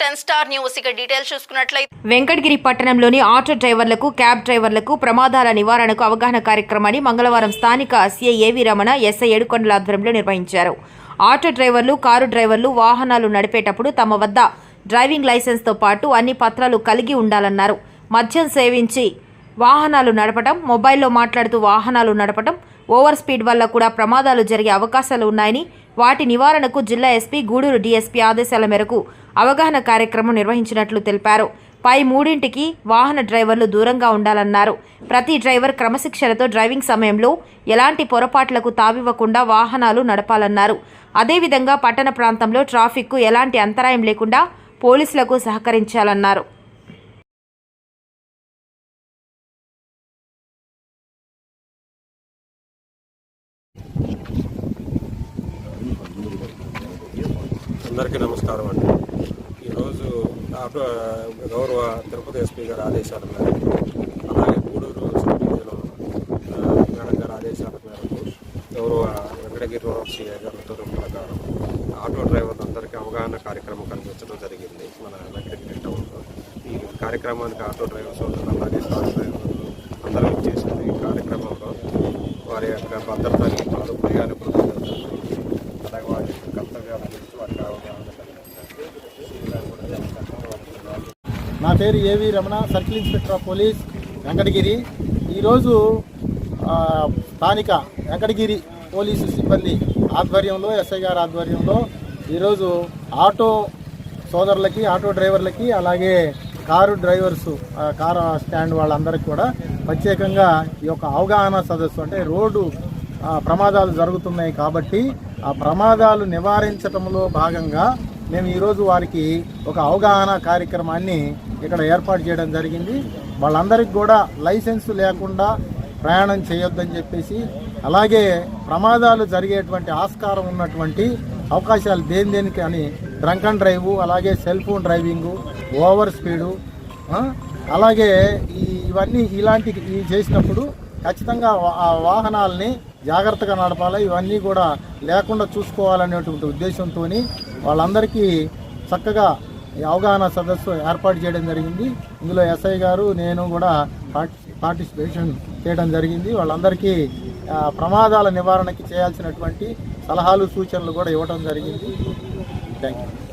Ten star news ఇక details చూసుకున్నట్లయితే వెంకటగిరి పట్టణంలోని ఆటో డ్రైవర్లకు క్యాబ్ డ్రైవర్లకు ప్రమాదాల నివారణకు అవగాహన కార్యక్రమాన్ని మంగళవారం స్థానిక సీఐ ఏవి రమణ ఎస్ఐ ఏడుకొండల ఆధ్వర్యంలో నిర్వహించారు. ఆటో డ్రైవర్లు కారు డ్రైవర్లు వాహనాలు నడిపేటప్పుడు తమ వద్ద డ్రైవింగ్ లైసెన్స్తో పాటు అన్ని పత్రాలు కలిగి ఉండాలన్నారు. మద్యం సేవించి వాహనాలు నడపటం మొబైల్లో మాట్లాడుతూ వాహనాలు నడపటం ఓవర్ స్పీడ్ వల్ల కూడా ప్రమాదాలు జరిగే అవకాశాలు ఉన్నాయని వాటి నివారణకు జిల్లా ఎస్పీ గూడూరు డీఎస్పీ ఆదేశాల మేరకు అవగాహన కార్యక్రమం నిర్వహించినట్లు తెలిపారు. పై మూడింటికి వాహన డ్రైవర్లు దూరంగా ఉండాలన్నారు. ప్రతి డ్రైవర్ క్రమశిక్షణతో డ్రైవింగ్ సమయంలో ఎలాంటి పొరపాట్లకు తావివ్వకుండా వాహనాలు నడపాలన్నారు. అదేవిధంగా పట్టణ ప్రాంతంలో ట్రాఫిక్కు ఎలాంటి అంతరాయం లేకుండా పోలీసులకు సహకరించాలన్నారు. అందరికీ నమస్కారం అండి. ఈరోజు ఆటో గౌరవ తిరుపతి ఎస్పీ గారి ఆదేశాల మేరకు అలాగే గూడూరు సబ్ మేడం గారి ఆదేశాల మేరకు గౌరవ వెంకటగిరి రోడ్ సిఐ గారితో ప్రకారం ఆటో డ్రైవర్లందరికీ అవగాహన కార్యక్రమం కల్పించడం జరిగింది మన వెంకటగిరి టౌన్లో. ఈ కార్యక్రమానికి ఆటో డ్రైవర్స్ సోదరులు అలాగే కార్ డ్రైవర్లు అందరూ చేసిన ఈ కార్యక్రమంలో. వారి యొక్క భద్రతని వారు ప్రయాణికులు అలాగే వారి యొక్క కర్తవ్యాల గురించి వారికి అవగాహన కలిగించారు కూడా చాలా నా పేరు A V Ramana circle inspector of police Venkatagiri. ఈరోజు స్థానిక వెంకటగిరి పోలీసు సిబ్బంది ఆధ్వర్యంలో ఎస్ఐ గారి ఆధ్వర్యంలో ఈరోజు ఆటో సోదరులకి ఆటో డ్రైవర్లకి అలాగే కారు డ్రైవర్స్ కారు స్టాండ్ వాళ్ళందరికీ కూడా ప్రత్యేకంగా ఈ యొక్క అవగాహన సదస్సు అంటే రోడ్డు ప్రమాదాలు జరుగుతున్నాయి కాబట్టి ఆ ప్రమాదాలు నివారించడంలో భాగంగా మేము ఈరోజు వారికి ఒక అవగాహన కార్యక్రమాన్ని ఇక్కడ ఏర్పాటు చేయడం జరిగింది. వాళ్ళందరికీ కూడా లైసెన్స్ లేకుండా ప్రయాణం చేయొద్దని చెప్పేసి అలాగే ప్రమాదాలు జరిగేటువంటి ఆస్కారం ఉన్నటువంటి అవకాశాలు దేని దేనికి అని డ్రంక్ అండ్ డ్రైవ్ అలాగే cell phone driving over speed అలాగే ఈ ఇవన్నీ ఇలాంటి ఇవి చేసినప్పుడు ఖచ్చితంగా ఆ వాహనాలని జాగ్రత్తగా నడపాలి ఇవన్నీ కూడా లేకుండా చూసుకోవాలనేటువంటి ఉద్దేశంతో వాళ్ళందరికీ చక్కగా అవగాహన సదస్సు ఏర్పాటు చేయడం జరిగింది. ఇందులో ఎస్ఐ గారు నేను కూడా పార్టిసిపేషన్ చేయడం జరిగింది. వాళ్ళందరికీ ప్రమాదాల నివారణకి చేయాల్సినటువంటి సలహాలు సూచనలు కూడా ఇవ్వడం జరిగింది. Thank you